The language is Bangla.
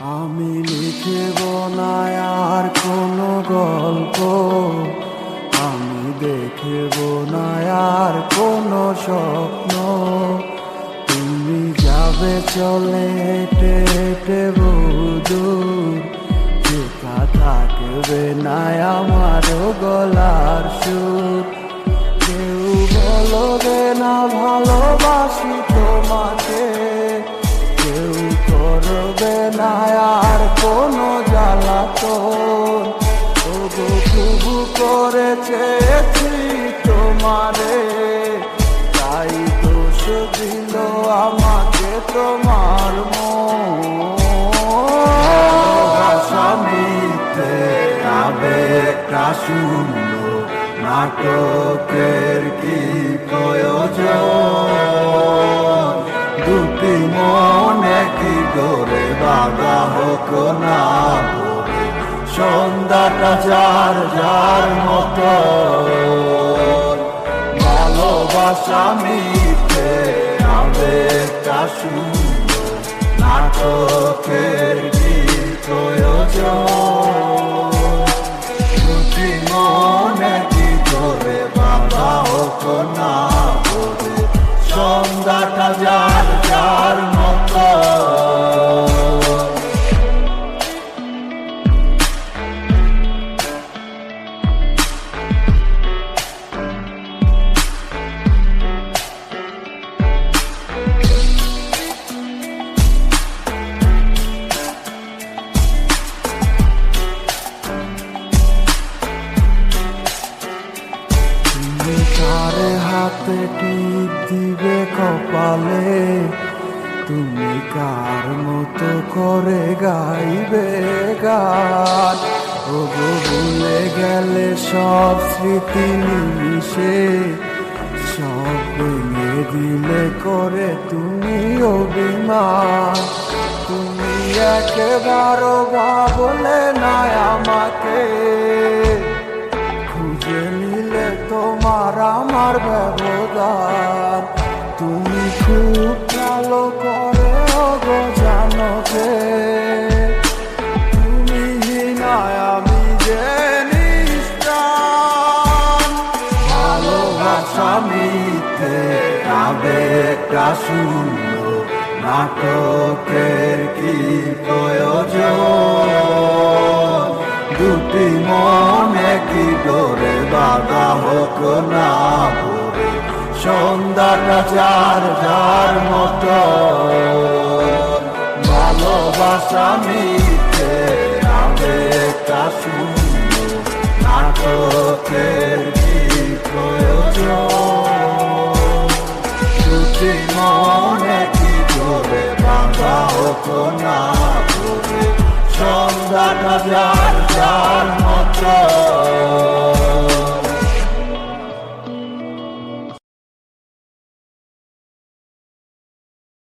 আমি লিখব না আর কোনো গল্প। আমি দেখব না আর কোনো স্বপ্ন। তুমি যাবে চলে, হেঁটে হেঁটে বহুদূর। যেটা থাকবে না আমার গলার কোনো জ্বালাতন। তবু খুবু করে চেয়েছি তোমারে। তাই দোষ দিল আমাকে তোমার মশামিতে আবেগটা শূন্য নাটকের কি প্রয়োজন দুটি মনে। না বলে সন্ধ্যাটা যার যার মতো। ভালোবাসা মিথ্যে আবেগটা শূন্য নাটকের কি প্রয়োজন মনে কি করে বাধা হোক না বলে সন্ধ্যাটা যার কারে হাতে টিপ দিবে কপালে, তুমি কার মতো করে গাইবে গান? ও ভুলে গেলে সব স্মৃতি নিমিশে সব ভেঙে দিলে করে তুমি অভিমান। তুমি একেবারও ভাবলে আমার ব্যবধান তুমি খুব ভালো করে গো জানো যে তুমি আমি যে ভালোবাসা মিথ্যে, আবেগটা নাটকের কি প্রয়োজন? দুটি মনে কি ডোরে বাধা হোক না ভরে? সন্ধ্যাটা যার যার মতো। ভালোবাসা মিথ্যে, আবেগটা শূন্য নাটকের কি প্রয়োজন? মনে কি করে বাধা হোক না সন্ধ্যাটা যার যার মতো।